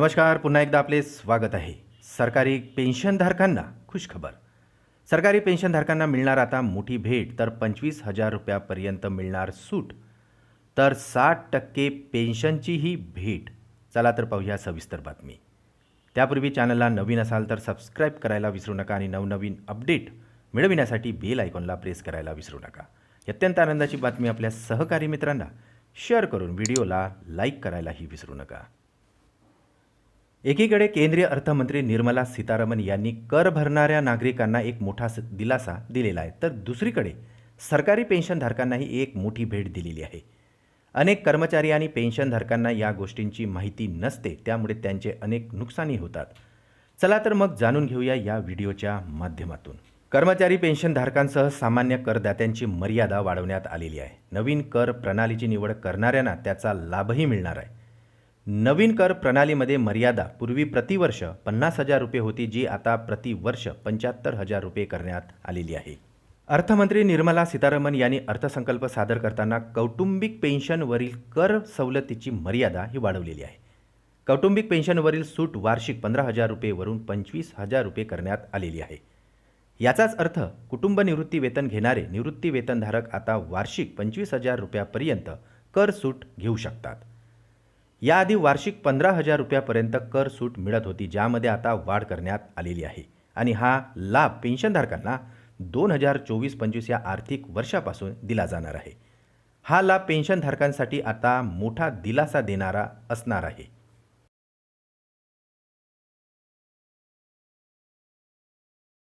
नमस्कार पुन्हा एकदा आपले स्वागत आहे. सरकारी पेन्शनधारकांना खुशखबर. सरकारी पेन्शनधारकांना मिळणार आता मोठी भेट तर पंचवीस हजार रुपयापर्यंत मिळणार सूट. तर साठ टक्के पेन्शनचीही भेट. चला तर पाहूया सविस्तर बातमी. त्यापूर्वी चॅनलला नवीन असाल तर सबस्क्राईब करायला विसरू नका आणि नवनवीन अपडेट मिळविण्यासाठी बेल आयकॉनला प्रेस करायला विसरू नका. अत्यंत आनंदाची बातमी आपल्या सहकारी मित्रांना. शेअर करून व्हिडिओला लाईक करायलाही विसरू नका. एकीकडे केंद्रीय अर्थमंत्री निर्मला सीतारामन यांनी कर भरणाऱ्या नागरिकांना एक मोठा स- दिलासा दिलेला आहे तर दुसरीकडे सरकारी पेन्शनधारकांनाही एक मोठी भेट दिलेली आहे. अनेक कर्मचारी आणि पेन्शनधारकांना या गोष्टींची माहिती नसते त्यामुळे त्यांचे अनेक नुकसानी होतात. चला तर मग जाणून घेऊया या व्हिडिओच्या माध्यमातून. कर्मचारी पेन्शनधारकांसह सामान्य करदात्यांची मर्यादा वाढवण्यात आलेली आहे. नवीन कर प्रणालीची निवड करणाऱ्यांना त्याचा लाभही मिळणार आहे. नवीन कर प्रणालीमध्ये मर्यादा पूर्वी प्रतिवर्ष पन्नास हजार रुपये होती जी आता प्रतिवर्ष पंच्याहत्तर हजार रुपये करण्यात आलेली आहे. अर्थमंत्री निर्मला सीतारामन यांनी अर्थसंकल्प सादर करताना कौटुंबिक पेन्शनवरील कर सवलतीची मर्यादा ही वाढवलेली आहे. कौटुंबिक पेन्शनवरील सूट वार्षिक पंधरा हजार रुपयेवरून पंचवीस हजार रुपये करण्यात आलेली आहे. याचाच अर्थ कुटुंब निवृत्ती वेतन घेणारे निवृत्ती वेतनधारक आता वार्षिक पंचवीस हजार रुपयापर्यंत कर सूट घेऊ शकतात. याआधी वार्षिक पंधरा हजार रुपयापर्यंत कर सूट मिळत होती ज्यामध्ये आता वाढ करण्यात आलेली आहे. आणि हा लाभ पेन्शनधारकांना दोन हजार चोवीस पंचवीस या आर्थिक वर्षापासून दिला जाणार आहे. हा लाभ पेन्शनधारकांसाठी आता मोठा दिलासा देणारा असणार आहे.